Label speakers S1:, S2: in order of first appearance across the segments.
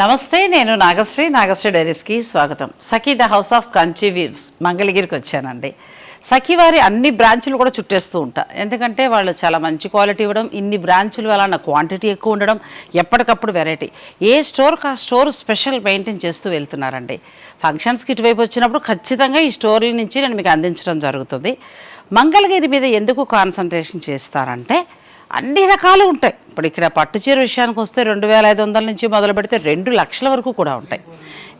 S1: నమస్తే నేను నాగశ్రీ నాగశ్రీ డైరీస్కి స్వాగతం. Sakhi the house of Kanchi weaves మంగళగిరికి వచ్చానండి. సఖీ వారి అన్ని బ్రాంచులు కూడా చుట్టేస్తూ ఉంటా. ఎందుకంటే వాళ్ళు చాలా మంచి క్వాలిటీ ఇవ్వడం ఇన్ని బ్రాంచులు వలన క్వాంటిటీ ఎక్కువ ఉండడం ఎప్పటికప్పుడు వెరైటీ. ఏ స్టోర్కి ఆ స్టోర్ స్పెషల్ మెయింటైన్ చేస్తూ వెళ్తున్నారండి. ఫంక్షన్స్కి ఇటువైపు వచ్చినప్పుడు ఖచ్చితంగా ఈ స్టోర్ల నుంచి నేను మీకు అందించడం జరుగుతుంది. మంగళగిరి మీద ఎందుకు కాన్సన్ట్రేషన్ చేస్తారంటే అన్ని రకాలు ఉంటాయి. ఇప్పుడు ఇక్కడ పట్టు చీర విషయానికి వస్తే రెండు వేల ఐదు వందల నుంచి మొదలు పెడితే రెండు లక్షల వరకు కూడా ఉంటాయి.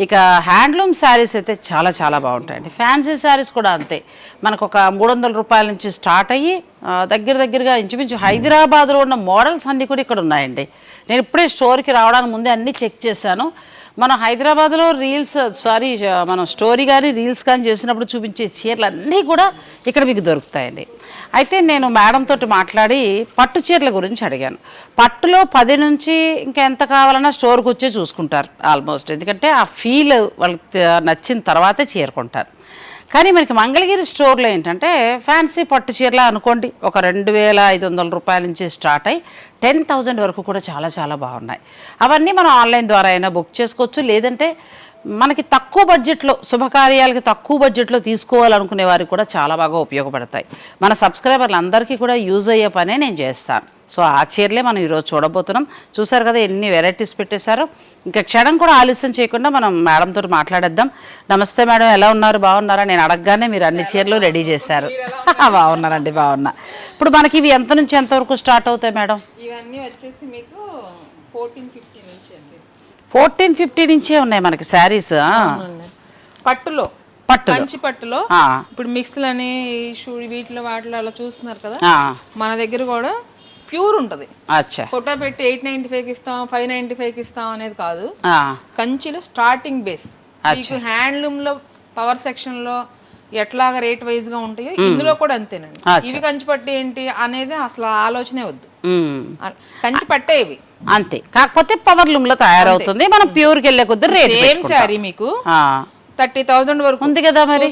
S1: ఇక హ్యాండ్లూమ్ శారీస్ అయితే చాలా చాలా బాగుంటాయండి. ఫ్యాన్సీ శారీస్ కూడా అంతే. మనకు ఒక మూడు వందల రూపాయల నుంచి స్టార్ట్ అయ్యి దగ్గర దగ్గరగా ఇంచుమించు హైదరాబాద్లో ఉన్న మోడల్స్ అన్నీ కూడా ఇక్కడ ఉన్నాయండి. నేను ఇప్పుడే స్టోర్కి రావడానికి ముందే అన్నీ చెక్ చేశాను. మనం హైదరాబాద్లో రీల్స్ సారీ మనం స్టోరీ కానీ రీల్స్ కానీ చేసినప్పుడు చూపించే చీరలు అన్నీ కూడా ఇక్కడ మీకు దొరుకుతాయండి. అయితే నేను మేడంతో తోటి మాట్లాడి పట్టు చీరల గురించి అడిగాను. పట్టులో పది నుంచి ఇంకా ఎంత కావాలన్నా స్టోర్కి వచ్చే చూసుకుంటారు ఆల్మోస్ట్. ఎందుకంటే ఆ ఫీల్ వాళ్ళకి నచ్చిన తర్వాతే చీర కొంటారు. కానీ మనకి మంగళగిరి స్టోర్లో ఏంటంటే ఫ్యాన్సీ పట్టు చీరలా అనుకోండి ఒక రెండు వేల ఐదు వందల రూపాయల నుంచి స్టార్ట్ అయ్యి టెన్ థౌజండ్ వరకు కూడా చాలా చాలా బాగున్నాయి. అవన్నీ మనం ఆన్లైన్ ద్వారా అయినా బుక్ చేసుకోవచ్చు. లేదంటే మనకి తక్కువ బడ్జెట్లో శుభకార్యాలకి తక్కువ బడ్జెట్లో తీసుకోవాలనుకునే వారికి కూడా చాలా బాగా ఉపయోగపడతాయి. మన సబ్స్క్రైబర్లు అందరికీ కూడా యూజ్ అయ్యే పనే నేను చేస్తాను. సో ఆ చీరలే మనం ఈరోజు చూడబోతున్నాం. చూసారు కదా ఎన్ని వెరైటీస్ పెట్టేశారో. ఇంకా క్షణం కూడా ఆలస్యం చేయకుండా మనం మేడంతో మాట్లాడేద్దాం. నమస్తే మేడం ఎలా ఉన్నారు? బాగున్నారా? నేను అడగగానే మీరు అన్ని చీరలు రెడీ చేశారు. బాగున్నారండి బాగున్నా. ఇప్పుడు మనకి ఇవి ఎంత నుంచి ఎంత వరకు స్టార్ట్ అవుతాయి మేడం?
S2: ఇవన్నీ వచ్చేసి మీకు ఫోర్టీన్
S1: ఫోర్టీన్ ఫిఫ్టీ నుంచే ఉన్నాయి మనకి శారీస్.
S2: పట్టులో.
S1: పట్టులో.
S2: కంచి పట్టులో. ఇప్పుడు మిక్స్లు అని వీటిలో వాటిలో అలా చూస్తున్నారు కదా. మన దగ్గర కూడా ప్యూర్ ఉంటది.
S1: అచ్చా.
S2: ఫోటో పెట్టి ఎయిట్ నైన్టీ ఫైవ్ ఇస్తాం ఫైవ్ నైన్టీ ఫైవ్ ఇస్తాం అనేది కాదు. కంచిలో స్టార్టింగ్ బేస్. మీకు హ్యాండ్లూమ్లో పవర్ సెక్షన్లో ఎట్లాగా రేట్ వైజ్గా ఉంటాయో ఇందులో కూడా అంతేనండి. ఇవి కంచి పట్టు ఏంటి అనేది అసలు ఆలోచనే వద్దు. కంచి పట్టే ఇవి.
S1: అంతే. కాకపోతే పవర్ లూమ్లో తయారవుతుంది మనం ప్యూర్కి వెళ్ళే కొద్ది రేట్
S2: సేమ్ శారీ మీకు. థర్టీ థౌజండ్ వరకు
S1: ఉంది కదా మరి?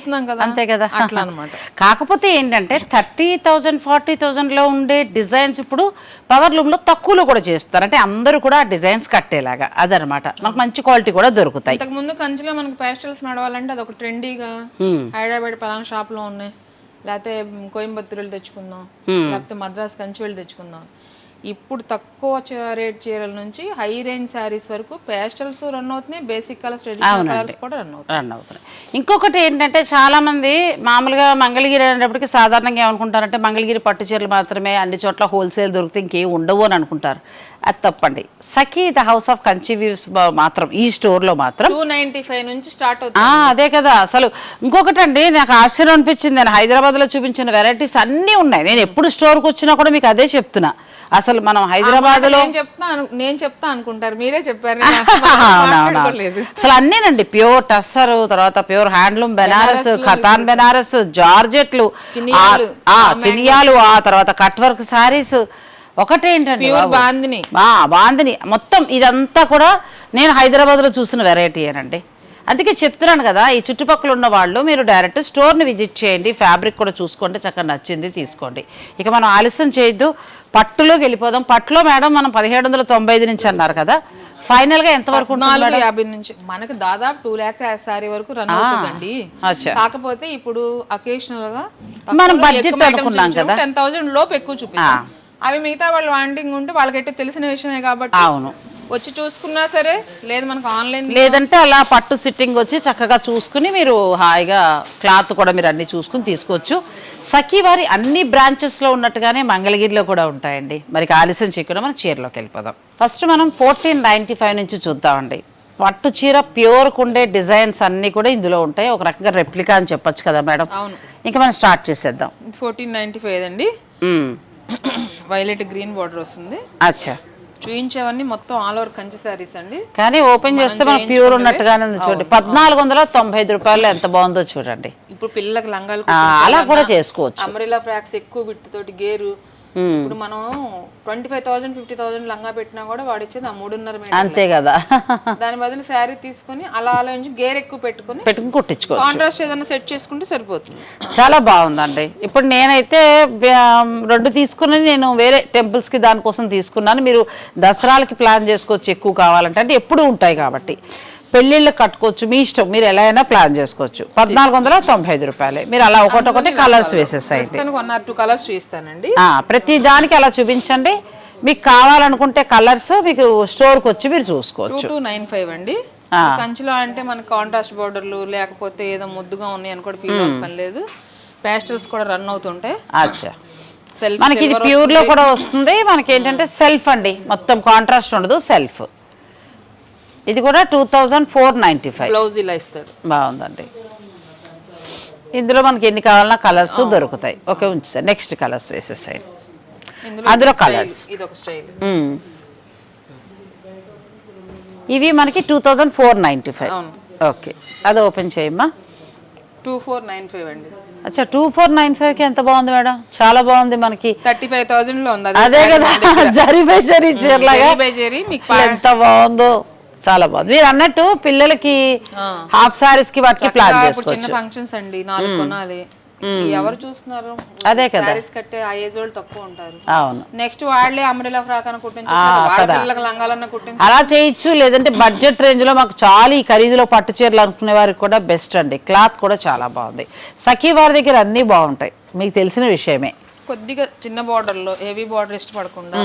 S1: అంతే కదా.
S2: అట్లా అనమాట
S1: కాకపోతే ఏంటంటే థర్టీ థౌజండ్ ఫార్టీ థౌజండ్లో ఉండే డిజైన్స్ ఇప్పుడు పవర్ లూమ్లో తక్కువలో కూడా చేస్తారు. అంటే అందరూ కూడా ఆ డిజైన్స్ కట్టేలాగా. అదనమాట మనకు మంచి క్వాలిటీ కూడా దొరుకుతాయి.
S2: ఇంతకు ముందు కంచిలో మనకి పేస్టల్స్ నడవాలంటే అది ఒక ట్రెండీగా హైదరాబాద్ పలానా షాప్లో ఉన్నాయి. లేకపోతే కోయంబత్తూరు వెళ్ళి తెచ్చుకుందాం లేకపోతే మద్రాస్ కంచి వెళ్ళి తెచ్చుకుందాం. ఇప్పుడు తక్కువ రేట్ చీరల నుంచి హై రేంజ్ శారీస్ వరకు పేస్టల్స్ రన్ అవుతున్నాయి బేసిక్ కలర్స్ ట్రెడిషనల్ కలర్స్ కూడా రన్ అవుతాయి
S1: రన్ అవుతున్నాయి. ఇంకొకటి ఏంటంటే చాలా మంది మామూలుగా మంగళగిరి అనేటప్పటికి సాధారణంగా ఏమనుకుంటారంటే మంగళగిరి పట్టు చీరలు మాత్రమే అన్ని చోట్ల హోల్సేల్ దొరికితే ఇంకేం ఉండవు అని అనుకుంటారు. అది తప్పండి. Sakhi the house of Kanchi views మాత్రం ఈ స్టోర్లో మాత్రం.
S2: టూ నైన్టీ ఫైవ్ నుంచి స్టార్ట్ అవుతుంది.
S1: అదే కదా. అసలు ఇంకొకటి అండి నాకు ఆశ్చర్యం అనిపించింది. నేను హైదరాబాద్లో చూపించిన వెరైటీస్ అన్నీ ఉన్నాయి. నేను ఎప్పుడు స్టోర్కి వచ్చినా కూడా మీకు అదే చెప్తున్నా. అసలు మనం
S2: చెప్తా అను- నేను చెప్తా అనుకుంటారు. మీరే చెప్పారు.
S1: అసలు అన్నీనండి. ప్యూర్ టస్సర్ తర్వాత ప్యూర్ హ్యాండ్లూమ్ బెనారస్ ఖతాన్ బెనారస్ జార్జెట్లు
S2: చినియాలు
S1: ఆ తర్వాత కట్ వర్క్ శారీస్ ఒకటేంటండి
S2: ప్యూర్? బాందిని.
S1: మొత్తం ఇదంతా కూడా నేను హైదరాబాద్లో చూసిన వెరైటీ ఏనండి. అందుకే చెప్తున్నాను కదా ఈ చుట్టుపక్కల ఉన్న వాళ్ళు మీరు డైరెక్ట్ స్టోర్ని విజిట్ చేయండి ఫ్యాబ్రిక్ కూడా చూసుకోండి చక్కగా నచ్చింది తీసుకోండి. ఇక మనం ఆలస్యం చేయొద్దు. పట్టులోకి వెళ్ళిపోదాం. పట్టులో మేడం మనం పదిహేడు వందల తొంభై ఐదు నుంచి అన్నారు కదా. ఫైనల్గా ఎంతవరకు ఉంటుంది
S2: నాలుగు
S1: మేడం?
S2: యాభై నుంచి. మనకి దాదాపు టూ ల్యాక్ శారీ వరకు రన్ అవుతుందండి. కాకపోతే ఇప్పుడు అకేషనల్గా
S1: మనం budget అనుకున్నాం కదా.
S2: టెన్ థౌసండ్ లోపు ఎక్కువ చూపిస్తాం. అవి మిగతా వాళ్ళు వాంటింగ్ ఉంటే వాళ్ళకైతే తెలిసిన విషయమే కాబట్టి
S1: అవును.
S2: వచ్చి చూసుకున్నా సరే లేదు మనకు ఆన్లైన్
S1: లేదంటే అలా పట్టు సిట్టింగ్ వచ్చి చక్కగా చూసుకుని మీరు హాయిగా క్లాత్ కూడా మీరు అన్ని చూసుకుని తీసుకోవచ్చు. సఖీ వారి అన్ని బ్రాంచెస్లో ఉన్నట్టుగానే మంగళగిరిలో కూడా ఉంటాయండి. మరి ఆలస్యం చేయకుండా మనం చీరలోకి వెళ్ళిపోదాం. ఫస్ట్ మనం ఫోర్టీన్ నైంటీ ఫైవ్ నుంచి చూద్దామండి. పట్టు చీర ప్యూర్ ఉండే డిజైన్స్ అన్నీ కూడా ఇందులో ఉంటాయి. ఒక రకంగా రెప్లికా అని చెప్పొచ్చు కదా మేడం?
S2: అవును.
S1: ఇంకా మనం స్టార్ట్ చేసేద్దాం.
S2: ఫోర్టీన్ నైన్టీ ఫైవ్ అండి. వైలెట్ గ్రీన్ బార్డర్ వస్తుంది.
S1: అచ్చా.
S2: చూయించేవన్నీ మొత్తం ఆల్ ఓవర్ కంచి శారీస్ అండి.
S1: కానీ ఓపెన్ చేస్తే మన ప్యూర్ ఉన్నట్టుగానే ఉంది చూడండి. పద్నాలుగు వందల తొంభై ఐదు రూపాయలు ఎంత బాగుందో చూడండి.
S2: ఇప్పుడు పిల్లలకు లంగాలు
S1: అలా కూడా చేసుకోవచ్చు.
S2: అంబ్రెలా ఫ్రాక్స్ ఎక్కువ తోటి గేరు ఇప్పుడు మనం twenty five thousand fifty thousand లంగా పెట్టినా కూడా వాడు ఇచ్చేది ఆ మూడున్నర
S1: అంతే కదా.
S2: దాని బదులు శారీ తీసుకొని అలా ఆలోచించి గేర్ ఎక్కువ పెట్టుకొని
S1: పెట్టుకుని కుట్టించుకోవచ్చు.
S2: కాంట్రాస్ట్ ఏదైనా సెట్ చేసుకుంటే సరిపోతుంది.
S1: చాలా బాగుందండి. ఇప్పుడు నేనైతే రెండు తీసుకుని నేను వేరే టెంపుల్స్కి దానికోసం తీసుకున్నాను. మీరు దసరాలకి ప్లాన్ చేసుకోవచ్చు ఎక్కువ కావాలంటే. అంటే ఎప్పుడు ఉంటాయి కాబట్టి. పెళ్ళిళ్ళకి కట్టుకోవచ్చు. మీ ఇష్టం. మీరు ఎలా అయినా ప్లాన్ చేసుకోవచ్చు. పద్నాలుగు వందల తొంభై ఐదు రూపాయలకి మీరు అలా ఒకటొకటి colours
S2: one or two colours చూపిస్తానండి
S1: ప్రతి దానికి అలా చూపించండి. మీకు కావాలనుకుంటే కలర్స్ మీకు స్టోర్కి వచ్చి మీరు చూసుకోవచ్చు.
S2: టూ నైన్ ఫైవ్ అండి. కంచిలో అంటే మనకి కాంట్రాస్ట్ బోర్డర్లు లేకపోతే ఏదో ముద్దుగా ఉన్నాయి అని కూడా ఫీల్ పని లేదు. ప్యాస్టల్స్ కూడా రన్ అవుతుంటాయి.
S1: అచ్చా.
S2: సెల్ఫ్
S1: మనకి ఇది ప్యూర్లో కూడా వస్తుంది. మనకి ఏంటంటే సెల్ఫ్ అండి. మొత్తం కాంట్రాస్ట్ ఉండదు సెల్ఫ్. ఇది కూడా two thousand four ninety five
S2: blouse ఇలా ఇస్తాడు.
S1: బాగుందండి. ఇందులో మనకి ఎన్ని కావాలన్నా కలర్స్ దొరుకుతాయి. ఓకే ఉంచు నెక్స్ట్ కలర్స్ వేసేసాయి అందులో మ్మ్. ఇవి మనకి two thousand four ninety five okay. అది ఓపెన్ చేయమ్మా.
S2: టూ ఫోర్ నైన్ ఫైవ్ అండి.
S1: అచ్చా టూ ఫోర్ నైన్ ఫైవ్కి ఎంత బాగుంది మేడం? చాలా బాగుంది మనకి.
S2: థర్టీ ఫైవ్ థౌసండ్లో ఉంది.
S1: అదే కదా జరీ బై జరీ చీరలాగా. ఎంత బాగుందో. చాలా బాగుంది. మీరు అన్నట్టు పిల్లలకి హాఫ్ సారీస్కి వాటికి ప్లాన్
S2: చిన్న ఫంక్షన్స్ అండి నాలుగు కొనాలి. ఎవరు చూస్తున్నారు?
S1: అదే కదా.
S2: సారీస్ కట్టే ఆ ఏజ్ వాళ్ళు తక్కువ ఉంటారు.
S1: అవును.
S2: నెక్స్ట్ వాళ్ళే అమ్రిలా ఫ్రాక్ అని కుట్టించు వాళ్ళ పిల్లలకు లంగాలన్న కుట్టించు
S1: అలా చేయొచ్చు లేదంటే బడ్జెట్ రేంజ్లో మాకు చాలా ఈ ఖరీదులో పట్టు చీరలు అనుకునే వారికి కూడా బెస్ట్ అండి. క్లాత్ కూడా చాలా బాగుంది. సఖీ వారి దగ్గర అన్నీ బాగుంటాయి. మీకు తెలిసిన విషయమే.
S2: కొద్దిగా చిన్న బార్డర్లో హెవీ బార్డర్ ఇష్టపడకుండా.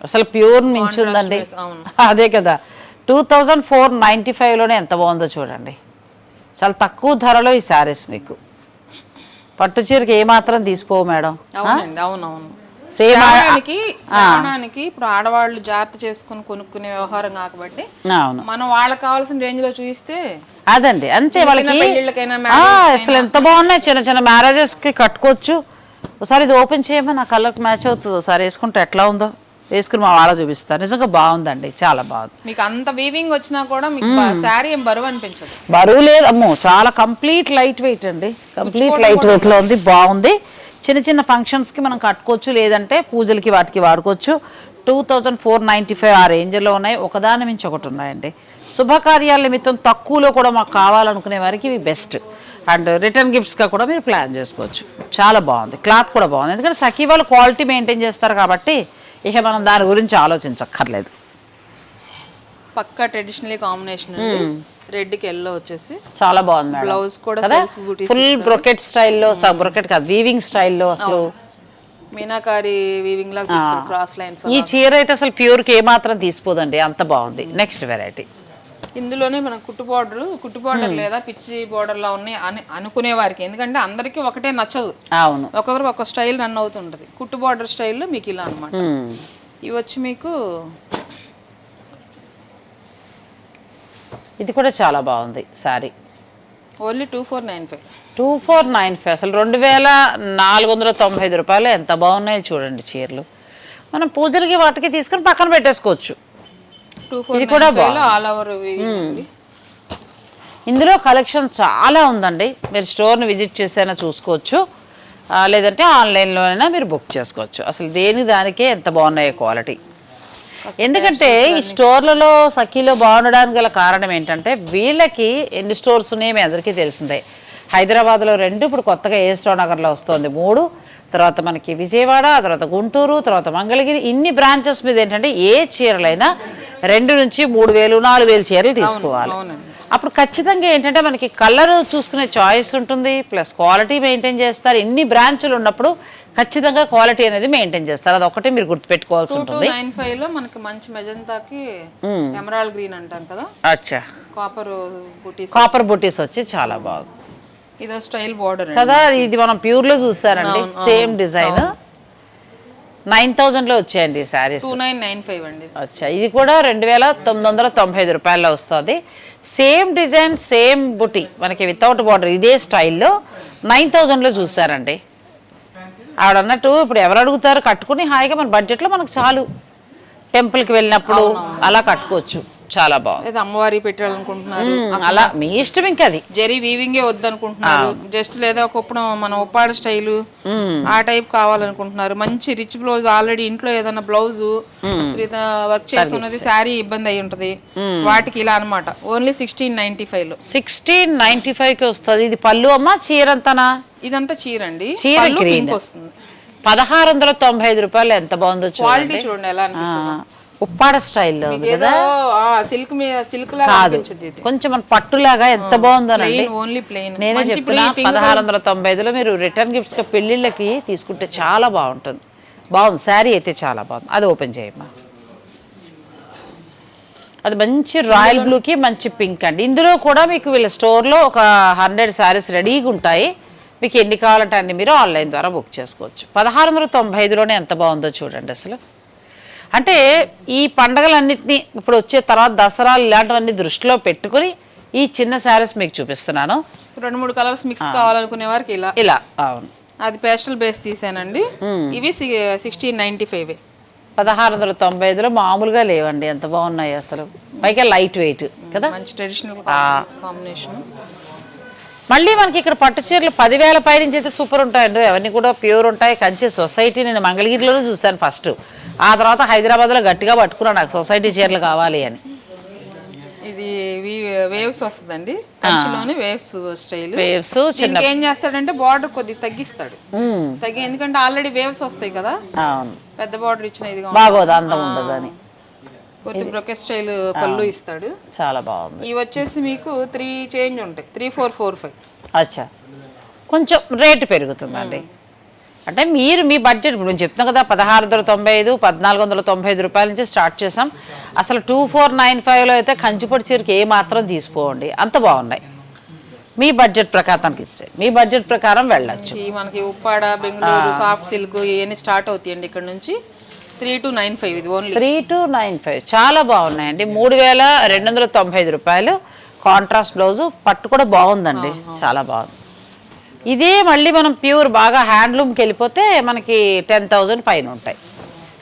S1: అసలు ప్యూర్
S2: dress, అవును.
S1: అదే కదా. టూ థౌజండ్ ఫోర్ నైంటీ ఫైవ్లోనే ఎంత బాగుందో చూడండి. చాలా తక్కువ ధరలో ఈ శారీస్ మీకు. పట్టు చీరకి ఏమాత్రం తీసుకోవు మేడం.
S2: అవునవును. శ్రావణానికి ఇప్పుడు ఆడవాళ్ళు జాగ్రత్త చేసుకుని కొనుక్కునే వ్యవహారం కాబట్టి
S1: అవును.
S2: మనం వాళ్ళకి కావాల్సిన రేంజ్లో చూయిస్తే
S1: అదండి అంతే వాళ్ళకి అసలు ఎంత బాగున్నాయి చిన్న చిన్న మ్యారేజెస్కి కట్టుకోవచ్చు. ఒకసారి ఇది ఓపెన్ చేయమని నా కలర్కి మ్యాచ్ అవుతుంది. ఒకసారి వేసుకుంటే ఎట్లా ఉందో. వేసుకుని మా వాళ్ళ చూపిస్తాను నిజంగా బాగుందండి. చాలా బాగుంది.
S2: మీకు అంత వీవింగ్ వచ్చినా కూడా మీకు శారీ ఏం బరువు అనిపించదు.
S1: బరువు లేదు. అమ్మో చాలా కంప్లీట్ లైట్ వెయిట్ అండి. కంప్లీట్ లైట్ వెయిట్లో ఉంది. బాగుంది. చిన్న చిన్న ఫంక్షన్స్కి మనం కట్టుకోవచ్చు. లేదంటే పూజలకి వాటికి వాడుకోవచ్చు. Two thousand four ninety five ఆ రేంజ్లో ఉన్నాయి. ఒకదాని మించి ఒకటి ఉన్నాయండి. శుభకార్యాల నిమిత్తం తక్కువలో కూడా మాకు కావాలనుకునే వారికి ఇవి బెస్ట్ అండ్ రిటర్న్ గిఫ్ట్స్గా కూడా మీరు ప్లాన్ చేసుకోవచ్చు. చాలా బాగుంది. క్లాత్ కూడా బాగుంది. ఎందుకంటే సఖీ వాళ్ళు క్వాలిటీ మెయింటైన్ చేస్తారు కాబట్టి ఇక మనం దాని గురించి ఆలోచించక్కర్లేదు.
S2: పక్కా ట్రెడిషనల్ కాంబినేషన్ రెడ్కి ఎల్లో వచ్చేసి
S1: చాలా బాగుంది
S2: బ్లౌజ్ కూడా
S1: ఫుల్ బ్రొకెట్ స్టైల్లో బ్రొకెట్ కాదు వీవింగ్ స్టైల్లో అసలు.
S2: మీనాకారి వీవింగ్ లాగా క్రాస్ లైన్స్
S1: ఈ చీర అయితే అసలు ప్యూర్కి ఏమాత్రం తీసిపోదండి అంత బాగుంది. నెక్స్ట్ వెరైటీ
S2: ఇందులోనే మన కుట్టు బార్డర్ కుట్టు బార్డర్ లేదా పిచ్చి బార్డర్ లా ఉన్నాయి అని అనుకునే వారికి ఎందుకంటే అందరికీ ఒకటే నచ్చదు.
S1: అవును.
S2: ఒక్కొక్కరికి ఒక స్టైల్ రన్ అవుతుంటది. కుట్టు బార్డర్ స్టైల్లో మీకు ఇలా అన్నమాట.
S1: మ్మ్.
S2: ఇవి వచ్చి మీకు
S1: ఇది కూడా చాలా బాగుంది sari
S2: only two four nine five.
S1: Two four nine five. అసలు రెండు వేల నాలుగు వందల తొంభై ఐదు రూపాయలు ఎంత బాగున్నాయో చూడండి చీరలు. మనం పూజలకి వాటికి తీసుకొని పక్కన పెట్టేసుకోవచ్చు. ఇది కూడా
S2: ఆల్ ఓవర్
S1: ఇందులో కలెక్షన్ చాలా ఉందండి. మీరు స్టోర్ని విజిట్ చేసైనా చూసుకోవచ్చు. లేదంటే ఆన్లైన్లోనైనా మీరు బుక్ చేసుకోవచ్చు. అసలు దేని దానికే ఎంత బాగున్నాయో క్వాలిటీ. ఎందుకంటే ఈ స్టోర్లలో సఖీలో బాగుండడానికి గల కారణం ఏంటంటే వీళ్ళకి ఎన్ని స్టోర్స్ ఉన్నాయో మీ అందరికీ తెలిసిందే. హైదరాబాద్లో రెండు ఇప్పుడు కొత్తగా ఏ స్టోర్ నగర్లో వస్తుంది? మూడు. తర్వాత మనకి విజయవాడ తర్వాత గుంటూరు తర్వాత మంగళగిరి. ఇన్ని బ్రాంచెస్ మీద ఏంటంటే ఏ చీరలైనా రెండు నుంచి మూడు వేలు నాలుగు వేలు చీరలు తీసుకోవాలి. అప్పుడు ఖచ్చితంగా ఏంటంటే మనకి కలర్ చూసుకునే చాయిస్ ఉంటుంది ప్లస్ క్వాలిటీ మెయింటైన్ చేస్తారు. ఇన్ని బ్రాంచులు ఉన్నప్పుడు ఖచ్చితంగా క్వాలిటీ అనేది మెయింటైన్ చేస్తారు. అది ఒకటే మీరు గుర్తుపెట్టుకోవాల్సి ఉంటుంది.
S2: నైన్ ఫైవ్లో మనకి మంచి మెజంతాకి ఎమరాల్డ్ గ్రీన్ అంటాం కదా?
S1: అచ్చా.
S2: కాపర్ బుటీస్
S1: కాపర్ బుటీస్ వచ్చి చాలా బాగుంది.
S2: ఇదో స్టైల్ బార్డర్
S1: కదా ఇది మనం ప్యూర్లో చూస్తారండి సేమ్ డిజైన్ నైన్ థౌజండ్లో వచ్చాయండి saris.
S2: Two nine nine five అండి.
S1: అచ్చా ఇది కూడా రెండు వేల తొమ్మిది వందల తొంభై ఐదు రూపాయల్లో వస్తుంది. సేమ్ డిజైన్ సేమ్ బుటీ మనకి వితౌట్ బార్డర్ ఇదే స్టైల్లో నైన్ థౌజండ్లో చూసారండి ఆవిడ అన్నట్టు ఇప్పుడు ఎవరు అడుగుతారు కట్టుకుని హాయిగా మన బడ్జెట్లో మనకు చాలు. టెంపుల్కి వెళ్ళినప్పుడు అలా కట్టుకోవచ్చు. చాలా బాగుంది.
S2: లేదా అమ్మవారి పెట్టాలనుకుంటున్నారు.
S1: అలా మీ ఇష్టం ఇంకా అది.
S2: జరీ వీవింగే వద్దనుకుంటున్నారు. జస్ట్ లేదా ఒక ఇప్పుడు మన ఉప్పాడ స్టైల్ ఆ టైప్ కావాలనుకుంటున్నారు. మంచి రిచ్ బ్లౌజ్ ఆల్రెడీ ఇంట్లో ఏదైనా బ్లౌజ్ వర్క్ చేసి ఉన్నది శారీ ఇబ్బంది అయి ఉంటది. వాటికి ఇలా అన్నమాట. ఓన్లీ సిక్స్టీన్ నైన్టీ ఫైవ్లో.
S1: సిక్స్టీన్ నైన్టీ ఫైవ్కి వస్తుంది. ఇది పళ్ళు అమ్మ చీరంతనా?
S2: ఇదంతా చీర అండి
S1: చీర
S2: వస్తుంది.
S1: పదహారు వందల తొంభై ఐదు రూపాయలు ఎంత బాగుందో
S2: క్వాలిటీ
S1: చూడండి
S2: ఎలా
S1: ఉప్పాడ స్టైల్లో ఉంది
S2: ఏదో
S1: కదా?
S2: సిల్క్ సిల్క్
S1: కాదు. కొంచెం మన పట్టులాగా ఎంత బాగుందోనండి?
S2: Plain only plain.
S1: నేనే చెప్తున్నా పదహారు వందల తొంభై ఐదులో మీరు రిటర్న్ గిఫ్ట్స్గా పెళ్ళిళ్ళకి తీసుకుంటే చాలా బాగుంటుంది. బాగుంది. శారీ అయితే చాలా బాగుంది. అది ఓపెన్ చేయమ్మా. అది మంచి రాయల్ బ్లూకి మంచి పింక్ అండి. ఇందులో కూడా మీకు వీళ్ళ స్టోర్లో ఒక హండ్రెడ్ శారీస్ రెడీగా ఉంటాయి. మీకు ఎన్ని కావాలంటే అన్ని మీరు ఆన్లైన్ ద్వారా బుక్ చేసుకోవచ్చు. పదహారు వందల తొంభై ఐదులోనే ఎంత బాగుందో చూడండి అసలు. అంటే ఈ పండగలన్నింటినీ ఇప్పుడు వచ్చే తర్వాత దసరాలు ఇలాంటివన్నీ దృష్టిలో పెట్టుకుని ఈ చిన్న శారీస్ మీకు చూపిస్తున్నాను.
S2: రెండు మూడు కలర్స్ మిక్స్ కావాలనుకునే వారికి ఇలా.
S1: ఇలా అవును.
S2: అది పేస్టల్ బేస్ తీసానండి. ఇవి సిక్స్టీన్ నైన్టీ ఫైవ్.
S1: పదహారు వందల తొంభై ఐదులో మామూలుగా లేవండి ఎంత బాగున్నాయి అసలు. పైగా లైట్ వెయిట్ కదా?
S2: మంచి ట్రెడిషనల్ కాంబినేషన్.
S1: మళ్ళీ మనకి ఇక్కడ పట్టు చీరలు పదివేల పై నుంచి అయితే సూపర్ ఉంటాయండి. అవన్నీ కూడా ప్యూర్ ఉంటాయి. కంచి సొసైటీ నేను మంగళగిరిలోనే చూశాను ఫస్ట్. ఆ తర్వాత హైదరాబాద్లో గట్టిగా పట్టుకున్నాను. నాకు సొసైటీ చీరలు కావాలి అని.
S2: ఇది వేవ్స్ వస్తుందండి. కంచిలోనే వేవ్స్ స్టైల్.
S1: వేవ్స్
S2: ఏం చేస్తాడంటే బార్డర్ కొద్దిగా తగ్గిస్తాడు. తగ్గి ఎందుకంటే ఆల్రెడీ వేవ్స్ వస్తాయి కదా. పెద్ద బార్డర్ ఇచ్చిన ఇదిగా
S1: బాగోదు అందం ఉండదు అని.
S2: కొద్ది బ్రొకెట్ స్టైల్ పళ్ళు ఇస్తాడు.
S1: చాలా బాగుంది.
S2: ఇవి వచ్చేసి మీకు త్రీ చేంజ్ ఉంటాయి. Three four four five.
S1: అచ్చా. కొంచెం రేటు పెరుగుతుందండి. అంటే మీరు మీ బడ్జెట్ ఇప్పుడు నేను చెప్తున్నాను కదా పదహారు వందల తొంభై ఐదు పద్నాలుగు వందల తొంభై ఐదు రూపాయల నుంచి స్టార్ట్ చేసాం. అసలు టూ ఫోర్ నైన్ ఫైవ్లో అయితే కంచిపొడి చీరకి ఏ మాత్రం తీసుకోండి. అంత బాగున్నాయి. మీ బడ్జెట్ ప్రకారానికి ఇస్తే. మీ బడ్జెట్ ప్రకారం వెళ్ళచ్చు.
S2: మనకి ఉప్పాడ బెంగళూరు సాఫ్ట్ సిల్క్ ఇవన్నీ స్టార్ట్ అవుతాయండి ఇక్కడ నుంచి. త్రీ టు నైన్ ఫైవ్ ఇది only.
S1: Three two nine five. చాలా బాగున్నాయండి. మూడు వేల రెండు వందల తొంభై ఐదు రూపాయలు. Contrast blouse. పట్టు కూడా బాగుందండి. చాలా బాగుంది. ఇదే మళ్ళీ మనం ప్యూర్ బాగా హ్యాండ్లూమ్కి వెళ్ళిపోతే మనకి టెన్ థౌజండ్ పైన ఉంటాయి.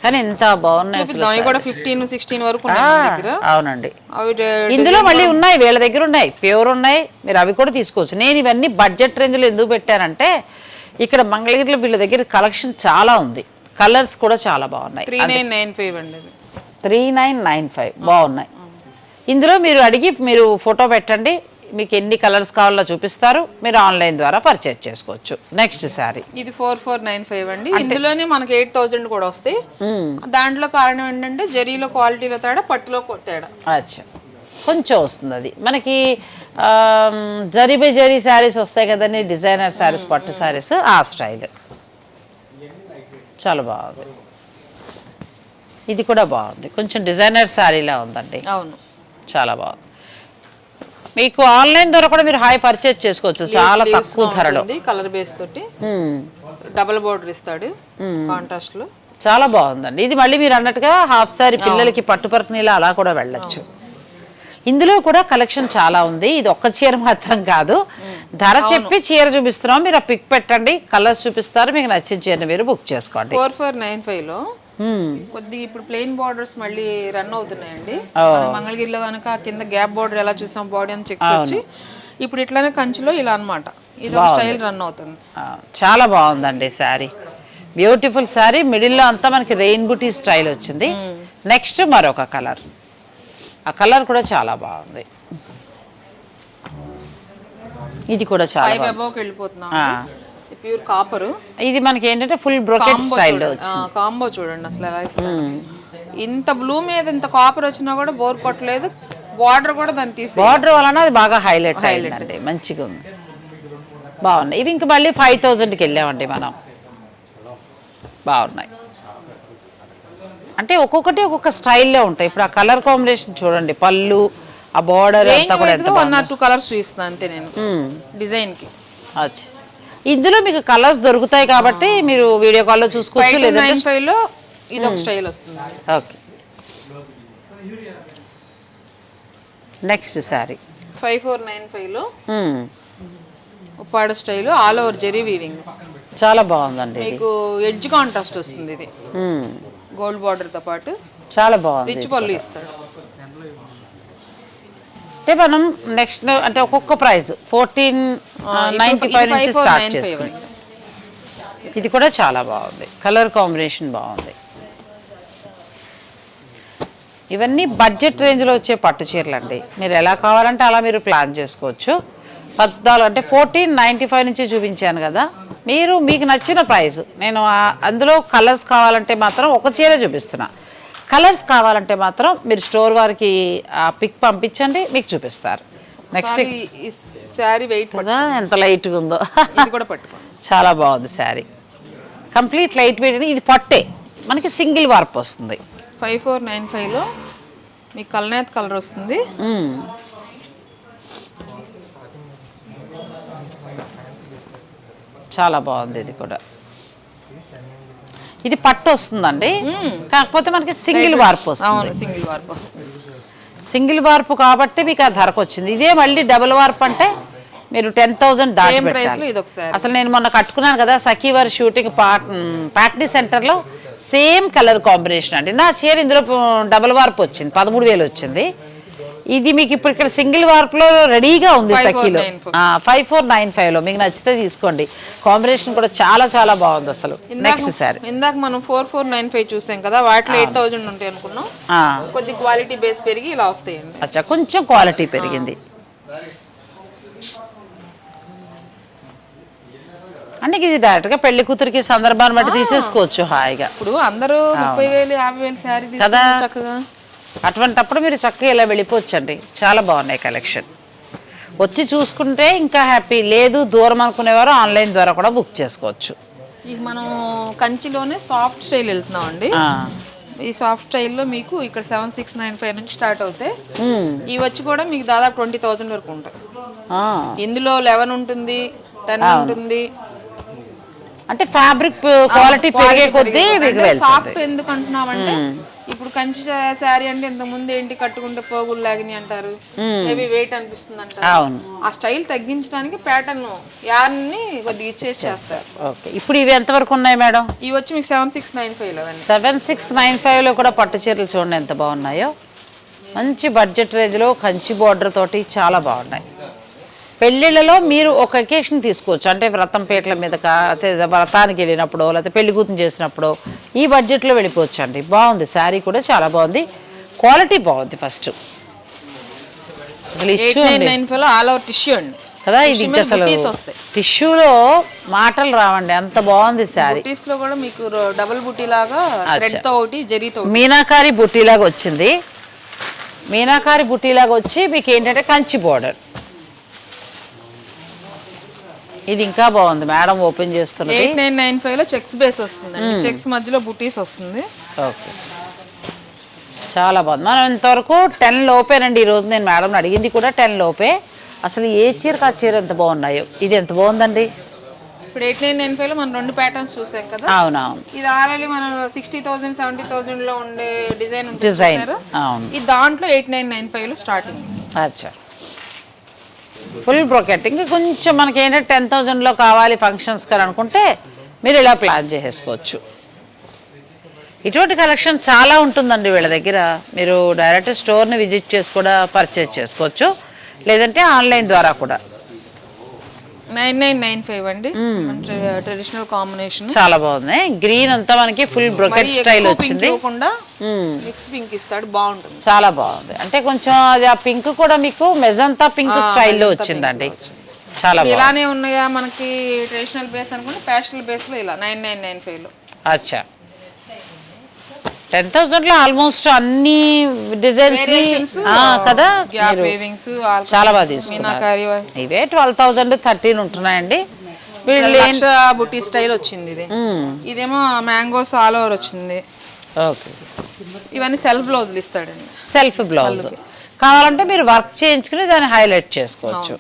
S1: కానీ ఎంత బాగున్నాయి అసలు
S2: అవి కూడా ఫిఫ్టీన్ సిక్స్టీన్ వరకు ఉన్నాయి మన దగ్గర.
S1: అవునండి.
S2: అవి డే-
S1: ఇందులో మళ్ళీ ఉన్నాయి. వీళ్ళ దగ్గర ఉన్నాయి. ప్యూర్ ఉన్నాయి. మీరు అవి కూడా తీసుకోవచ్చు. నేను ఇవన్నీ బడ్జెట్ రేంజ్లో ఎందుకు పెట్టానంటే ఇక్కడ మంగళగిరిలో వీళ్ళ దగ్గర కలెక్షన్ చాలా ఉంది. కలర్స్ కూడా చాలా బాగున్నాయి.
S2: త్రీ నైన్ నైన్ ఫైవ్ అండి
S1: త్రీ నైన్ నైన్ ఫైవ్ బాగున్నాయి. ఇందులో మీరు అడిగి మీరు ఫోటో పెట్టండి. మీకు ఎన్ని కలర్స్ కావాలో చూపిస్తారు. మీరు ఆన్లైన్ ద్వారా పర్చేజ్ చేసుకోవచ్చు. నెక్స్ట్ శారీ
S2: ఇది ఫోర్ ఫోర్ నైన్ ఫైవ్ అండి. ఇందులోనే మనకి ఎయిట్ థౌజండ్ కూడా వస్తాయి. దాంట్లో కారణం ఏంటంటే జరీలో క్వాలిటీలో తేడా పట్టులో తేడా.
S1: అచ్చా. కొంచెం వస్తుంది అది. మనకి జరీ బై జరీ శారీస్ వస్తాయి కదండి. డిజైనర్ శారీస్ పట్టు శారీస్ ఆ స్టైల్. చాలా బాగుంది. ఇది కూడా బాగుంది. కొంచెం డిజైనర్ శారీలా ఉందండి.
S2: అవును.
S1: చాలా బాగుంది. మీకు ఆన్లైన్ ద్వారా కూడా మీరు హాయ్ పర్చేజ్ చేసుకోవచ్చు. చాలా తక్కువ ధరలో.
S2: కలర్ బేస్ తోటి. డబుల్ బోర్డర్ ఇస్తాడు. కాంట్రాస్ట్లో.
S1: చాలా బాగుందండి. ఇది మళ్ళీ మీరు అన్నట్టుగా హాఫ్ సారీ పిల్లలకి పట్టుపరకనీలా అలా కూడా వెళ్ళొచ్చు. ఇందులో కూడా కలెక్షన్ చాలా ఉంది. ఇది ఒక్క చీర మాత్రం కాదు. ధర చెప్పి చీర చూపిస్తున్నాం. మీరు ఆ పిక్ పెట్టండి. కలర్స్ చూపిస్తారు. మీకు నచ్చిన చీరని మీరు బుక్ చేసుకోండి.
S2: ఫోర్ ఫోర్ నైన్ ఫైవ్లో
S1: మ్మ్.
S2: కొద్దిగా ఇప్పుడు ప్లెయిన్ బార్డర్స్ మళ్ళీ రన్ అవుతున్నాయండి. మంగళగిరిలో కనుక కింద గ్యాప్ బార్డర్ ఎలా చూసాం బాడీ అని చెక్స్ వచ్చి ఇప్పుడు ఇట్లానే కంచిలో ఇలా అన్నమాట. ఇది ఒక స్టైల్ రన్ అవుతుంది.
S1: చాలా బాగుందండి శారీ. బ్యూటిఫుల్ శారీ. మిడిల్లో అంతా మనకి రెయిన్ బుటీ స్టైల్ వచ్చింది. నెక్స్ట్ మరొక కలర్. ఆ కలర్ కూడా చాలా బాగుంది. ఇది కూడా చాలా
S2: వెళ్ళిపోతున్నాం. ప్యూర్ కాపర్
S1: ఇది మనకి ఏంటంటే ఫుల్ బ్రొకెట్ స్టైల్లో
S2: కాంబో చూడండి అసలు ఎలా ఇంత బ్లూ మీద ఇంత కాపర్ వచ్చినా కూడా బోర్ కొట్టలేదు. బార్డర్ కూడా దాన్ని తీసి
S1: బార్డర్ వలన అది బాగా హైలైట్ అయిందండి. మంచిగా ఉంది. బాగున్నాయి. ఇవి ఇంక మళ్ళీ ఫైవ్ థౌజండ్కి వెళ్ళామండి మనం. బాగున్నాయి. అంటే ఒక్కొక్కటి ఒక్కొక్క స్టైల్లో ఉంటాయి. ఇప్పుడు ఆ కలర్ కాంబినేషన్ చూడండి. పళ్ళు ఆ బార్డర్ అంతా కూడా ఎంత
S2: వన్ ఆర్ టూ కలర్స్ చూపిస్తున్నాను అంతే నేను. డిజైన్కి.
S1: అచ్చా. ఇందులో మీకు కలర్స్ దొరుకుతాయి కాబట్టి మీరు వీడియో కాల్లో చూసుకోవచ్చు
S2: ఫైవ్
S1: లేదంటే
S2: నైన్ ఫైవ్లో ఇది ఒక స్టైల్ వస్తుంది.
S1: Okay next sari
S2: five four nine ఫైవ్లో Uppada style all over zari weaving
S1: చాలా బాగుందండి
S2: మీకు ఎడ్జ్ కాంట్రాస్ట్ వస్తుంది ఇది. గోల్డ్ బార్డర్తో పాటు
S1: చాలా బాగుంది
S2: రిచ్ పళ్ళు ఇస్తాడు.
S1: అంటే మనం నెక్స్ట్ అంటే ఒక్కొక్క ప్రైస్ ఫోర్టీన్ నైన్టీ ఫైవ్ నుంచి స్టార్ట్ చేసుకుంటాం. ఇది కూడా చాలా బాగుంది. కలర్ కాంబినేషన్ బాగుంది. ఇవన్నీ బడ్జెట్ రేంజ్లో వచ్చే పట్టు చీరలు అండి మీరు ఎలా కావాలంటే అలా మీరు ప్లాన్ చేసుకోవచ్చు. పద్నాలుగు అంటే ఫోర్టీన్ నైంటీ ఫైవ్ నుంచి చూపించాను కదా. మీరు మీకు నచ్చిన ప్రైస్. నేను అందులో కలర్స్ కావాలంటే మాత్రం ఒక చీర చూపిస్తున్నా. కలర్స్ కావాలంటే మాత్రం మీరు స్టోర్ వారికి పిక్ పంపించండి మీకు చూపిస్తారు. నెక్స్ట్
S2: శారీ వెయిట్
S1: కదా ఎంత లైట్గా ఉందో.
S2: కూడా
S1: చాలా బాగుంది శారీ కంప్లీట్ లైట్ వెయిట్ ఇది పట్టే. మనకి సింగిల్ వార్ప్ వస్తుంది.
S2: ఫైవ్ ఫోర్ నైన్ ఫైవ్లో మీకు కల్నేత్ కలర్ వస్తుంది.
S1: చాలా బాగుంది ఇది కూడా. ఇది పట్టు వస్తుందండి. కాకపోతే మనకి సింగిల్ వార్ప్ వస్తుంది.
S2: అవును సింగిల్ వార్ప్ వస్తుంది.
S1: సింగిల్ వార్పు కాబట్టి మీకు ఆ ధరకు వచ్చింది. ఇదే మళ్ళీ డబుల్ వార్ప్ అంటే మీరు టెన్ థౌసండ్ దాటి పెట్టాలి. అసలు నేను మొన్న కట్టుకున్నాను కదా సఖీ వారి షూటింగ్ ప్యాట్నీ సెంటర్లో సేమ్ కలర్ కాంబినేషన్ అండి. నా చీర ఇందులో డబుల్ వార్ప్ వచ్చింది. పదమూడు వేలు వచ్చింది. ఇది మీకు ఇప్పుడు ఇక్కడ సింగిల్ వార్ప్లో రెడీగా ఉంది
S2: 5495.
S1: సఖీలో. ఫైవ్ ఫోర్ నైన్ ఫైవ్లో. మీకు నచ్చితే తీసుకోండి. కాంబినేషన్ కూడా చాలా చాలా బాగుంది అసలు. నెక్స్ట్ సారీ.
S2: ఇందాక మనం ఫోర్ ఫోర్ నైన్ ఫైవ్ చూసాం కదా వాటిలో ఎయిట్ థౌజండ్ ఉంటాయి అనుకున్నాం. కొద్ది క్వాలిటీ బేస్ పెరిగి ఇలా వస్తాయండి.
S1: అచ్చా కొంచెం క్వాలిటీ పెరిగింది. అంటే ఇది డైరెక్ట్గా పెళ్ళి కూతురికి సందర్భాన్ని బట్టి తీసేసుకోవచ్చు హాయిగా.
S2: ఇప్పుడు అందరూ ముప్పై వేలు యాభై వేలు శారీ
S1: కదా.
S2: చక్కగా.
S1: అటువంటప్పుడు మీరు చక్కగా ఇలా వెళ్ళిపోవచ్చండి. చాలా బాగున్నాయి కలెక్షన్. వచ్చి చూసుకుంటే ఇంకా హ్యాపీ. లేదు దూరం అనుకునేవారు ఆన్లైన్ ద్వారా కూడా బుక్ చేసుకోవచ్చు.
S2: ఇక మనం కంచిలోనే సాఫ్ట్ స్టైల్ వెళ్తున్నాం అండి. ఈ సాఫ్ట్ స్టైల్లో మీకు ఇక్కడ సెవెన్ సిక్స్ నైన్ ఫైవ్ నుంచి స్టార్ట్ అవుతాయి.
S1: మ్మ్.
S2: ఇవి వచ్చి కూడా మీకు దాదాపు ట్వంటీ థౌజండ్ వరకు ఉంటాయి. ఇందులో లెవెన్ ఉంటుంది టెన్ ఉంటుంది.
S1: అంటే ఫ్యాబ్రిక్ క్వాలిటీ పెరిగే కొద్దీ
S2: సాఫ్ట్ ఎందుకు అంటున్నామంటే ఇప్పుడు కంచి శారీ అంటే ఇంత ముందు ఏంటి కట్టుకుంటే పోగులు లాగిని అంటారు? వెయిట్ అనిపిస్తుంది అంటారు. ఆ స్టైల్ తగ్గించడానికి ప్యాటర్న్ యార్న్ని కొద్దిగా ఇచ్చేసి చేస్తారు.
S1: ఓకే. ఇప్పుడు ఇవి ఎంతవరకు ఉన్నాయి మేడం?
S2: ఇవి వచ్చి మీకు సెవెన్ సిక్స్ నైన్ ఫైవ్ అవన్నీ
S1: సెవెన్ సిక్స్ నైన్ ఫైవ్లో కూడా పట్టు చీరలు చూడండి ఎంత బాగున్నాయో. మంచి బడ్జెట్ రేంజ్లో కంచి బార్డర్ తోటి చాలా బాగున్నాయి. పెళ్ళిళ్ళలో మీరు ఒక అకేషన్ తీసుకోవచ్చు. అంటే వ్రతం పీటల మీద వ్రతానికి వెళ్ళినప్పుడు లేకపోతే పెళ్ళి కూతురు చేసినప్పుడు ఈ బడ్జెట్లో వెళ్ళిపోవచ్చు అండి బాగుంది. శారీ కూడా చాలా బాగుంది. క్వాలిటీ బాగుంది ఫస్ట్. అసలు
S2: ఆల్ ఓవర్ టిష్యూ అండి.
S1: కదా ఇది అసలు టిష్యూలో మాటలు రావండి. అంత బాగుంది
S2: లో కూడా మీకు డబుల్ బుటీ లాగా ఒకటి జరీతో
S1: మీనాకారి బుట్టీలాగా వచ్చింది. మీనాకారి బుట్టీలాగా వచ్చి మీకు ఏంటంటే కంచి బోర్డర్ ఇది ఇంకా బాగుంది. మేడం ఓపెన్ చేస్తున్నది.
S2: ఎయిట్ నైన్ నైన్ ఫైవ్లో చెక్స్ బేస్ వస్తుంది చెక్స్ మధ్యలో బుటీస్ వస్తుంది.
S1: ఓకే. చాలా బాగుంది. మనం ఇంతవరకు టెన్ లోపేనండి. ఈరోజు నేను మేడం అడిగింది కూడా టెన్ లోపే. అసలు ఏ చీరకు ఆ చీర ఎంత బాగున్నాయో. ఇది ఎంత బాగుందండి?
S2: ఇప్పుడు ఎయిట్ నైన్ నైన్ ఫైవ్లో మనం రెండు ప్యాటర్న్స్ చూసాం కదా.
S1: అవునవును.
S2: ఇది ఆల్రెడీ మనం సిక్స్టీ థౌసండ్ సెవెంటీ థౌసండ్లో ఉండే డిజైన్
S1: డిజైన్? అవును.
S2: ఈ దాంట్లో ఎయిట్ నైన్ నైన్ ఫైవ్లో స్టార్టింగ్.
S1: అచ్చా. Full brocade. ఇంకా కొంచెం మనకి ఏంటంటే టెన్ థౌజండ్లో కావాలి ఫంక్షన్స్ కానీ అనుకుంటే మీరు ఇలా ప్లాన్ చేసేసుకోవచ్చు. ఇటువంటి కలెక్షన్ చాలా ఉంటుందండి వీళ్ళ దగ్గర. మీరు డైరెక్ట్ స్టోర్ని విజిట్ చేసి కూడా పర్చేజ్ చేసుకోవచ్చు. లేదంటే ఆన్లైన్ ద్వారా కూడా.
S2: నైన్ నైన్ నైన్ ఫైవ్ అండి. ట్రెడిషనల్ కాంబినేషన్
S1: చాలా బాగుంది. గ్రీన్ అంతా మనకి ఫుల్ బ్రొకెట్ స్టైల్ వచ్చింది.
S2: మిక్స్ పింక్ ఇస్తాడు బాగుంటుంది.
S1: చాలా బాగుంది. అంటే కొంచెం అది ఆ పింక్ కూడా మీకు మెజంతా పింక్ స్టైల్లో వచ్చిందండి. చాలా
S2: ఇలానే ఉన్నాయా మనకి ట్రెడిషనల్ బేస్ అనుకుంటే ప్యాషనల్ బేస్లో ఇలా నైన్ నైన్ నైన్ ఫైవ్లో.
S1: అచ్చా. టెన్ థౌసండ్లో ఆల్మోస్ట్ అన్ని డిజైన్స్ కదా? చాలా బాగా తీసుకున్నారు. ఇవే ట్వెల్వ్ థౌసండ్ థర్టీన్ ఉంటున్నాయండి.
S2: బుటీ స్టైల్ వచ్చింది ఇది. ఇదేమో మ్యాంగోస్ ఆల్ ఓవర్ వచ్చింది.
S1: ఓకే.
S2: ఇవన్నీ సెల్ఫ్ బ్లౌజులు ఇస్తాడండి.
S1: Self blouse. కావాలంటే మీరు వర్క్ చేయించుకుని దాన్ని హైలైట్ చేసుకోవచ్చు.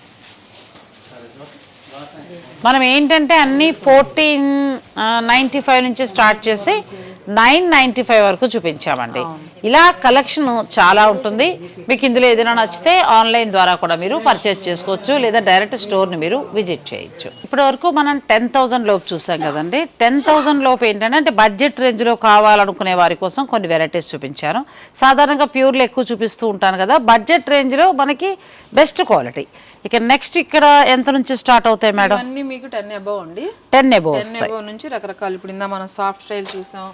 S1: మనం ఏంటంటే అన్ని ఫోర్టీన్ నైంటీ ఫైవ్ నుంచి స్టార్ట్ చేసి నైన్ నైంటీ ఫైవ్ వరకు చూపించామండి. ఇలా కలెక్షన్ చాలా ఉంటుంది. మీకు ఇందులో ఏదైనా నచ్చితే ఆన్లైన్ ద్వారా కూడా మీరు పర్చేజ్ చేసుకోవచ్చు లేదా డైరెక్ట్ స్టోర్ని మీరు విజిట్ చేయొచ్చు. ఇప్పటి వరకు మనం టెన్ థౌసండ్ లోపు చూసాం కదండి. టెన్ థౌసండ్ లోపు ఏంటంటే అంటే బడ్జెట్ రేంజ్లో కావాలనుకునే వారి కోసం కొన్ని వెరైటీస్ చూపించాను. సాధారణంగా ప్యూర్లో ఎక్కువ చూపిస్తూ ఉంటాను కదా బడ్జెట్ రేంజ్లో మనకి బెస్ట్ క్వాలిటీ. ఇక నెక్స్ట్ ఇక్కడ ఎంత నుంచి స్టార్ట్ అవుతాయి మేడం?
S2: ఇవన్నీ మీకు టెన్ అబవ్ అండి.
S1: టెన్ ఎబో
S2: టెన్ అబవ్ నుంచి రకరకాలు. ఇప్పుడు ఇందా మనం సాఫ్ట్ స్టైల్ చూసాం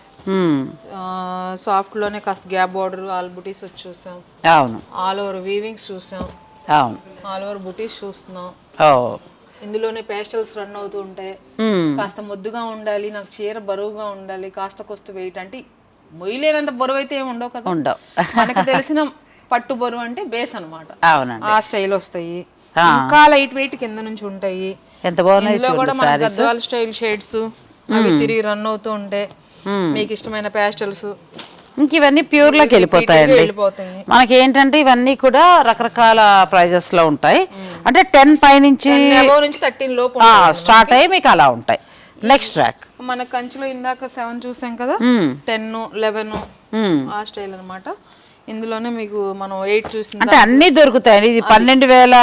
S2: సాఫ్ట్లోనే కాస్త గ్యాప్ బార్డర్ ఆల్ బుటీస్ వచ్చి చూసాం
S1: అవును.
S2: ఆల్ ఓవర్ వీవింగ్స్ చూసాం.
S1: అవును.
S2: ఆల్ ఓవర్ బుటీస్ చూస్తున్నాం. ఇందులోనే పేస్టల్స్ రన్ అవుతూ ఉంటాయి. కాస్త ముద్దుగా ఉండాలి నాకు చీర బరువుగా ఉండాలి కాస్త కొస్త వెయిట్ అంటే మొయ్యలేనంత బరువు అయితే ఏమి ఉండవు కదా.
S1: ఉండవు.
S2: మనకు తెలిసిన పట్టు బరువు అంటే బేస్ అన్నమాట.
S1: అవునండి.
S2: ఆ స్టైల్ వస్తాయి. ఇంకా లైట్ వెయిట్ కింద నుంచి ఉంటాయి.
S1: ఎంత బాగున్నాయి
S2: కూడా మన గద్వాల స్టైల్ షేడ్స్ అవి తిరిగి రన్ అవుతూ ఉంటాయి మీకు ఇష్టమైన పేస్టల్స్
S1: ఇంక ఇవన్నీ ప్యూర్లోకి వెళ్ళిపోతాయండి.
S2: వెళ్ళిపోతాయి.
S1: మనకి ఏంటంటే ఇవన్నీ కూడా రకరకాల ప్రైజెస్లో ఉంటాయి. అంటే టెన్ పై నుంచి
S2: థర్టీన్ లోపు
S1: స్టార్ట్ అయ్యి మీకు అలా ఉంటాయి. నెక్స్ట్ ట్రాక్
S2: మన కంచిలో ఇందాక సెవెన్ చూసాం కదా? టెన్ లెవెన్ ఆ స్టైల్ అన్నమాట. ఇందులోనే మీకు మనం ఎయిట్ చూసింది
S1: అంటే అన్నీ దొరుకుతాయి ఇది పన్నెండు వేల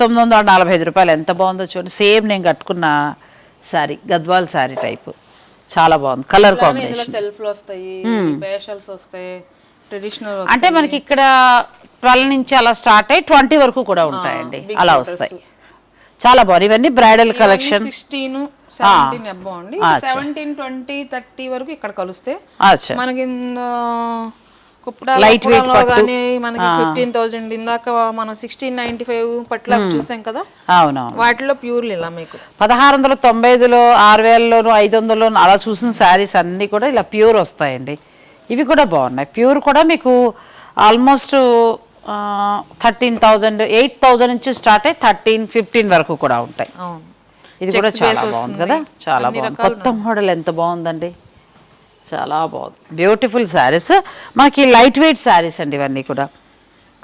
S1: తొమ్మిది వందల నలభై ఐదు రూపాయలు. ఎంత బాగుందో చూడండి. సేమ్ నేను కట్టుకున్న శారీ గద్వాల్ శారీ టైప్. చాలా బాగుంది. కలర్ కాంబినేషన్
S2: సెల్ఫ్లు వస్తాయి పేషల్స్ వస్తాయి ట్రెడిషనల్
S1: అంటే మనకి ఇక్కడ ట్వెల్వ్ నుంచి అలా స్టార్ట్ అయ్యి ట్వంటీ వరకు కూడా ఉంటాయండి. అలా వస్తాయి. చాలా బాగుంది. ఇవన్నీ బ్రైడల్ కలెక్షన్
S2: సిక్స్టీన్ సెవెంటీన్ అబ్బో అండి. సెవెంటీన్ ట్వంటీ థర్టీ వరకు ఇక్కడ కలిస్తే మనకి
S1: weight పట్టు.
S2: కానీ మనకి ఫిఫ్టీన్ థౌజండ్ ఇందాక మనం సిక్స్టీన్ నైన్టీ ఫైవ్ పట్ల చూసాం కదా?
S1: అవునవును.
S2: వాటిలో ప్యూర్లు ఇలా మీకు.
S1: పదహారు వందల తొంభై ఐదులో ఆరు వేలలోను ఐదు వందలలోను అలా చూసిన శారీస్ అన్నీ కూడా ఇలా ప్యూర్ వస్తాయండి. ఇవి కూడా బాగున్నాయి. ప్యూర్ కూడా మీకు almost thirteen thousand eight thousand నుంచి స్టార్ట్ అయ్యి థర్టీన్ ఫిఫ్టీన్ వరకు కూడా ఉంటాయి. ఇది కూడా చాలా బాగుంది కదా? చాలా బాగుంది. కొత్త మోడల్ ఎంత బాగుందండి? చాలా బాగుంది. బ్యూటిఫుల్ శారీస్ మనకి లైట్ వెయిట్ శారీస్ అండి ఇవన్నీ కూడా.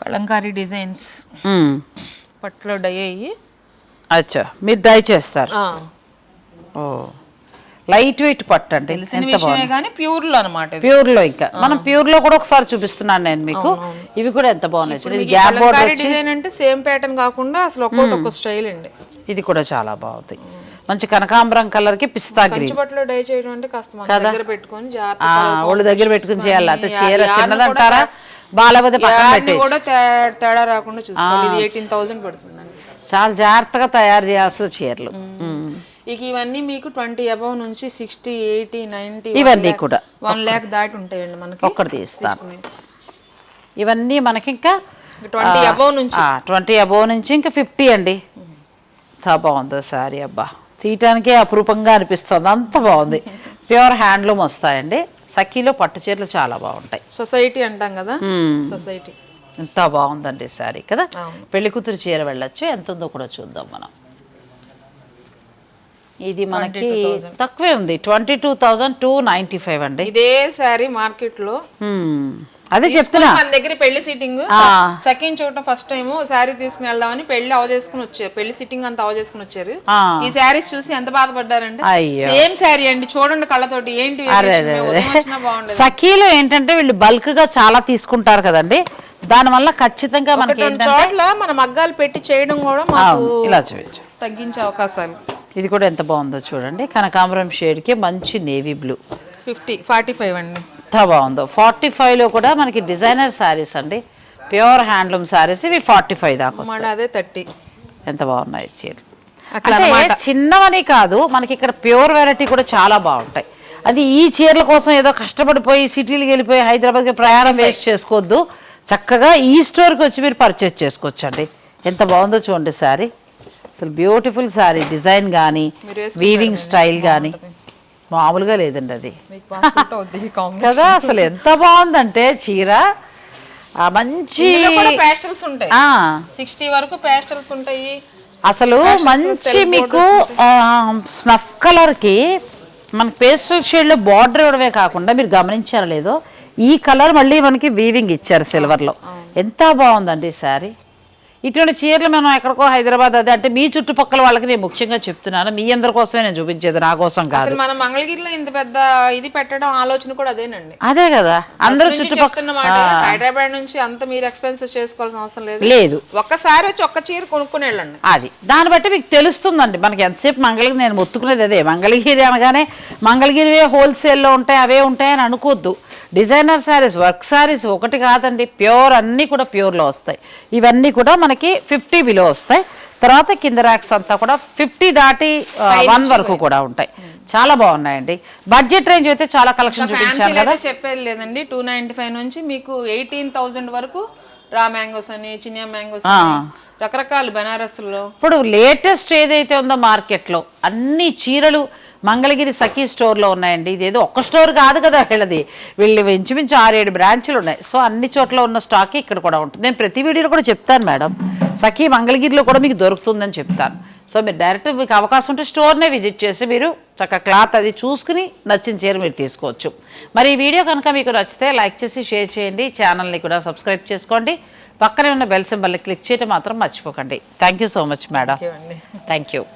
S2: కలంకారీ డిజైన్స్. పట్లో డై అయ్యి
S1: అచ్చా మీరు డై చేస్తారు. ఓ. లైట్ వెయిట్ పట్టు
S2: విషయమే కానీ ప్యూర్లు అనమాట ఇది.
S1: ప్యూర్లో ఇంకా మనం ప్యూర్లో కూడా ఒకసారి చూపిస్తున్నాను నేను మీకు. ఇవి కూడా ఎంత బాగున్నాయి. గ్యాప్
S2: డిజైన్ అంటే సేమ్ ప్యాటర్న్ కాకుండా అసలు ఒక్కొక్క స్టైల్ అండి.
S1: ఇది కూడా చాలా బాగుంది. మంచి కనకాంబరం కలర్కి పిస్తా గ్రీన్.
S2: డై చేయడం అంటే కాస్త దగ్గర పెట్టుకొని
S1: ఒళ్ళు దగ్గర పెట్టుకుని చేయాలి. అయితే చీర చిన్నదంటారా? పెట్టేసి.
S2: కూడా తే- తేడా రాకుండా చూసుకోవాలి ఇది ఎయిటీన్ థౌసండ్ పడుతుందండి.
S1: చాలా జాగ్రత్తగా తయారు చేయాల్సిన చీరలు.
S2: ఇక ఇవన్నీ మీకు ట్వంటీ అబవ్ నుంచి సిక్స్టీ ఎయిటీ నైన్టీ
S1: ఇవన్నీ కూడా.
S2: వన్ ల్యాక్ దాటి ఉంటాయండి మనకి.
S1: ఒక్కటి తీస్తాను. ఇవన్నీ మనకి ఇంకా
S2: ట్వంటీ అబవ్ నుంచి.
S1: ట్వంటీ అబోవ్ నుంచి ఇంకా ఫిఫ్టీ అండి. ఎంత బాగుందో సారీ అబ్బా. తీయటానికే అపురూపంగా అనిపిస్తుంది. అంత బాగుంది. ప్యూర్ హ్యాండ్లూమ్ వస్తాయండి. సఖీలో పట్టు చీరలు చాలా బాగుంటాయి.
S2: సొసైటీ అంటాం కదా? సొసైటీ.
S1: ఎంత బాగుందండి సారీ కదా. పెళ్ళి కూతురు చీర వెళ్ళొచ్చు. ఎంత ఉందో కూడా చూద్దాం మనం. ఇది మనకి తక్కువే ఉంది. Twenty two thousand two ninety five అండి.
S2: ఇదే శారీ మార్కెట్లో
S1: హ్మ్. అదే చెప్తున్నా.
S2: మన దగ్గర పెళ్ళి సిట్టింగ్ సెకండ్ చూడటం ఫస్ట్ టైం శారీ తీసుకుని వెళ్దామని పెళ్ళి అవ చేసుకుని వచ్చారు. పెళ్ళి సిట్టింగ్ అంతా అవ చేసుకుని వచ్చారు. ఈ శారీస్ చూసి ఎంత బాధపడ్డారంటే. సేమ్ శారీ అండి. చూడండి కళ్ళతోటి ఏంటి
S1: సఖీలో ఏంటంటే వీళ్ళు బల్క్గా చాలా తీసుకుంటారు కదండి. దానివల్ల ఖచ్చితంగా మనకి
S2: చోట్ల మన మగ్గాలు పెట్టి చేయడం కూడా మాకు
S1: ఇలా చూపించు.
S2: తగ్గించే అవకాశాలు.
S1: ఇది కూడా ఎంత బాగుందో చూడండి. కనకాంబరం షేడ్కి మంచి navy blue
S2: fifty forty five అండి.
S1: ఎంత బాగుందో. ఫార్టీ లో కూడా మనకి డిజైనర్ శారీస్ అండి. ప్యూర్ హ్యాండ్లూమ్ శారీస్ ఇవి ఫార్టీ ఫైవ్ దాకా
S2: అదే థర్టీ.
S1: ఎంత బాగున్నాయి చీరలు. అంటే చిన్నవని కాదు మనకి ఇక్కడ ప్యూర్ వెరైటీ కూడా చాలా బాగుంటాయి. అది ఈ చీరల కోసం ఏదో కష్టపడిపోయి సిటీలకు వెళ్ళిపోయి హైదరాబాద్కి ప్రయాణం వేస్ట్ చేసుకోవద్దు. చక్కగా ఈ స్టోర్కి వచ్చి మీరు పర్చేస్ చేసుకోవచ్చండి. ఎంత బాగుందో చూడండి శారీ. అసలు బ్యూటిఫుల్ శారీ డిజైన్ కానీ వీవింగ్ స్టైల్ కానీ మామూలుగా లేదండి అది. కదా అసలు ఎంత బాగుందంటే చీర మంచి
S2: పేస్టల్స్ ఉంటాయి. సిక్స్టీ వరకు పేస్టల్స్ ఉంటాయి.
S1: అసలు మంచి మీకు స్నఫ్ కలర్కి మన పేస్టల్ షేడ్లో బార్డర్ ఇవ్వడమే కాకుండా మీరు గమనించారో లేదో ఈ కలర్ మళ్ళీ మనకి వీవింగ్ ఇచ్చారు సిల్వర్లో ఎంత బాగుందండి ఈ శారీ ఇటువంటి చీరలు మనం ఎక్కడికో హైదరాబాద్ అదే అంటే మీ చుట్టుపక్కల వాళ్ళకి నేను ముఖ్యంగా చెప్తున్నాను. మీ అందరి కోసమే నేను చూపించేది నా కోసం కాదు.
S2: మన మంగళగిరిలో ఇంత పెద్ద ఇది పెట్టడం ఆలోచన కూడా అదేనండి.
S1: అదే కదా. అందరూ చుట్టుపక్కల
S2: హైదరాబాద్ నుంచి అంత మీరు ఎక్స్పెన్సెస్ చేసుకోవాల్సిన అవసరం లేదు.
S1: లేదు.
S2: ఒక్కసారి వచ్చి ఒక్క చీర కొనుక్కుని వెళ్ళండి
S1: అది. దాన్ని బట్టి మీకు తెలుస్తుందండి. మనకి ఎంతసేపు మంగళగిరి నేను మొత్తుకునేది అదే. మంగళగిరి అనగానే మంగళగిరి హోల్సేల్లో ఉంటాయి అవే ఉంటాయని అనుకోవద్దు డిజైనర్ శారీస్ వర్క్ శారీస్ ఒకటి కాదండి. ప్యూర్ అన్నీ కూడా ప్యూర్లో వస్తాయి. ఇవన్నీ కూడా మనకి ఫిఫ్టీ బిలో వస్తాయి. తర్వాత కింద ర్యాక్స్ అంతా కూడా ఫిఫ్టీ దాటి వన్ వరకు కూడా ఉంటాయి. చాలా బాగున్నాయండి. బడ్జెట్ రేంజ్ అయితే చాలా కలెక్షన్ చూపించాను కదా.
S2: చెప్పేది లేదండి. టూ నైన్టీ ఫైవ్ నుంచి మీకు ఎయిటీన్ థౌసండ్ వరకు రా మ్యాంగోస్ అని చినియా మ్యాంగోస్ రకరకాల బనారస్లో.
S1: ఇప్పుడు లేటెస్ట్ ఏదైతే ఉందో మార్కెట్లో అన్ని చీరలు మంగళగిరి సఖీ స్టోర్లో ఉన్నాయండి. ఇదేదో ఒక్క స్టోర్ కాదు కదా వీళ్ళది. వీళ్ళు ఇంచుమించు ఆరేడు బ్రాంచ్లు ఉన్నాయి. సో అన్ని చోట్ల ఉన్న స్టాక్ ఇక్కడ కూడా ఉంటుంది. నేను ప్రతి వీడియోలో కూడా చెప్తాను మేడం. సఖీ మంగళగిరిలో కూడా మీకు దొరుకుతుందని చెప్తాను. సో మీరు డైరెక్ట్ మీకు అవకాశం ఉంటే స్టోర్నే విజిట్ చేసి మీరు చక్కగా క్లాత్ అది చూసుకుని నచ్చిన చీర మీరు తీసుకోవచ్చు. మరి ఈ వీడియో కనుక మీకు నచ్చితే లైక్ చేసి షేర్ చేయండి. ఛానల్ని కూడా సబ్స్క్రైబ్ చేసుకోండి. పక్కనే ఉన్న బెల్ సింబల్ని క్లిక్ చేయడం మాత్రం మర్చిపోకండి. Thank you so much madam. Thank you.